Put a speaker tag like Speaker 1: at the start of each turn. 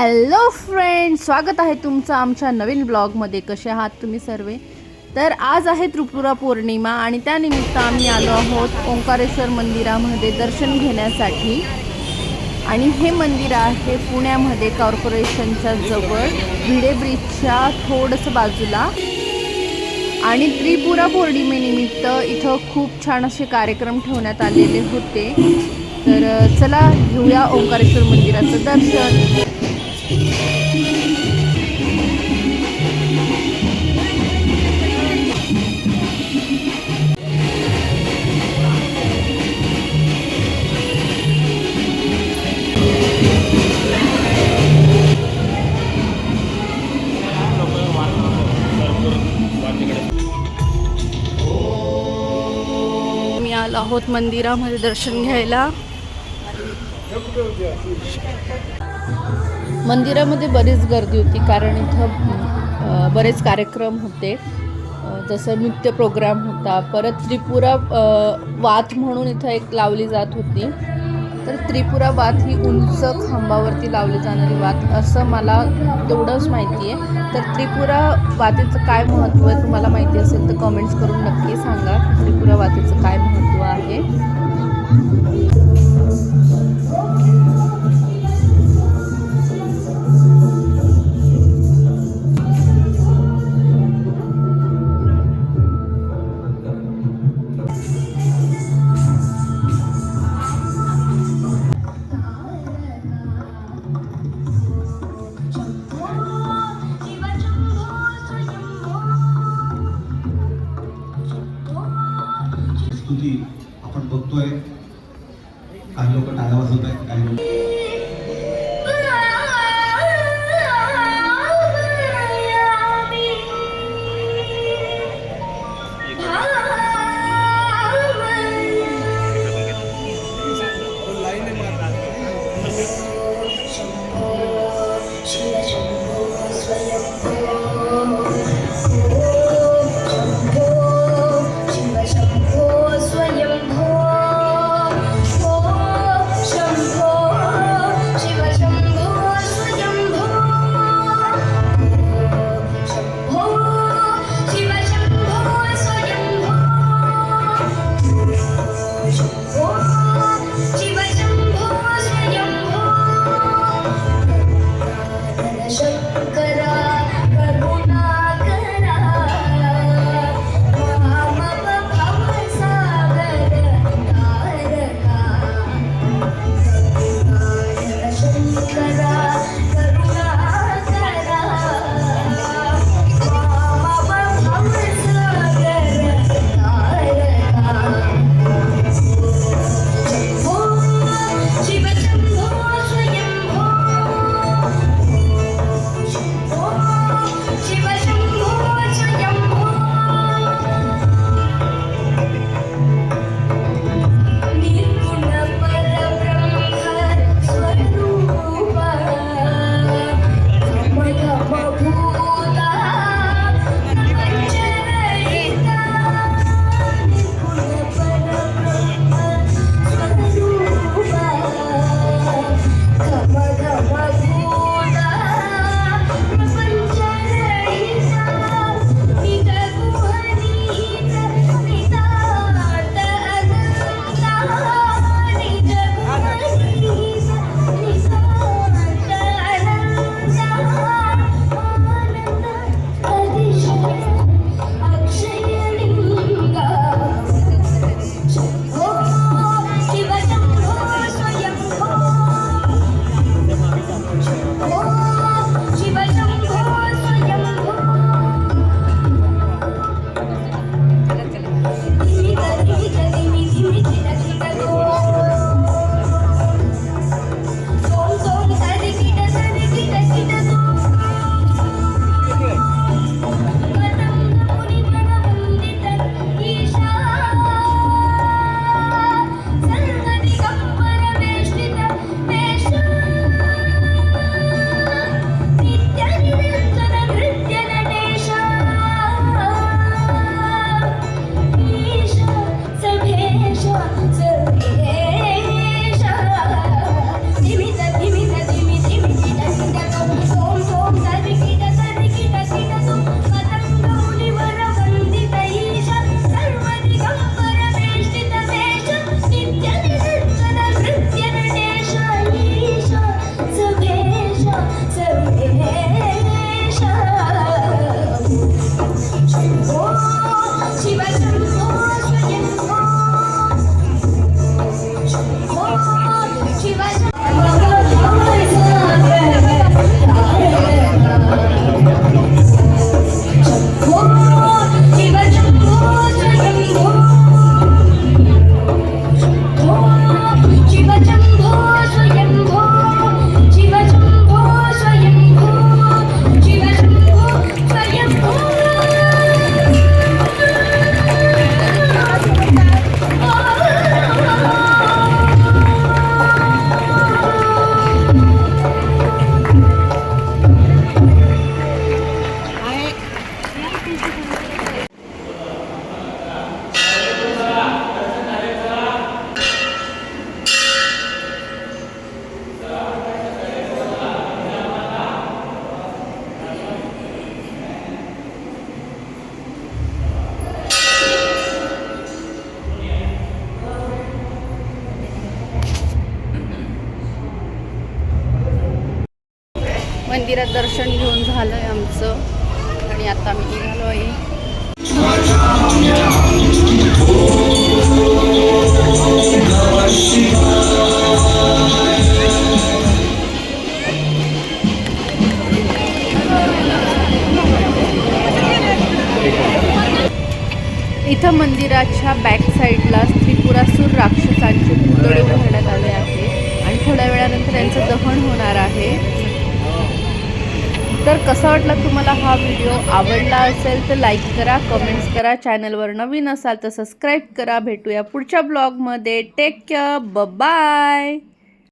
Speaker 1: Hello friend स्वागत आहे तुमचं आमच्या नवीन ब्लॉगमध्ये. कसे आहात तुम्ही सर्व? तर आज आहे त्रिपुरा पौर्णिमा आणि त्यानिमित्त आम्ही आलो आहोत ओंकारेश्वर मंदिरामध्ये दर्शन घेण्यासाठी. आणि हे मंदिर आहे पुण्यामध्ये कॉर्पोरेशनच्या जवळ भिडे ब्रिजच्या थोडंसं बाजूला. आणि त्रिपुरा पौर्णिमेनिमित्त इथं खूप छान असे कार्यक्रम ठेवण्यात आलेले होते. तर चला घेऊया ओंकारेश्वर मंदिराचं दर्शन. आलो आहोत मंदिरामध्ये दर्शन घ्यायला. मंदिरामध्ये बरीच गर्दी होती कारण इथं बरेच कार्यक्रम होते. जसं नृत्य प्रोग्राम होता परत त्रिपुरा वात म्हणून इथं एक लावली जात होती. तर त्रिपुरा वात ही उंच खांबावरती लावली जाणारी वात असं मला तेवढंच माहिती आहे. तर त्रिपुरा वातीचं काय महत्त्व आहे तुम्हाला माहिती असेल तर कमेंट्स करून नक्की सांगा त्रिपुरा वातीचं काय महत्त्व आहे?
Speaker 2: लोक टाळ्या वाजवत आहेत काही लोक
Speaker 1: मंदिरात दर्शन घेऊन झालं आहे आमचं. आणि आता मी निघालो आहे. इथं मंदिराच्या बॅक साईडला त्रिपुरासूर राक्षसांचे पुतळे उभारण्यात आले आहे आणि थोड्या वेळानंतर यांचं दहन होणार आहे. तर कसा वाटला तुम्हाला हा व्हिडिओ आवडला असेल तर लाईक करा कमेंट्स करा चॅनलवर नवीन असाल तर सबस्क्राईब करा. भेटूया पुढच्या ब्लॉगमध्ये टेक केअर बाय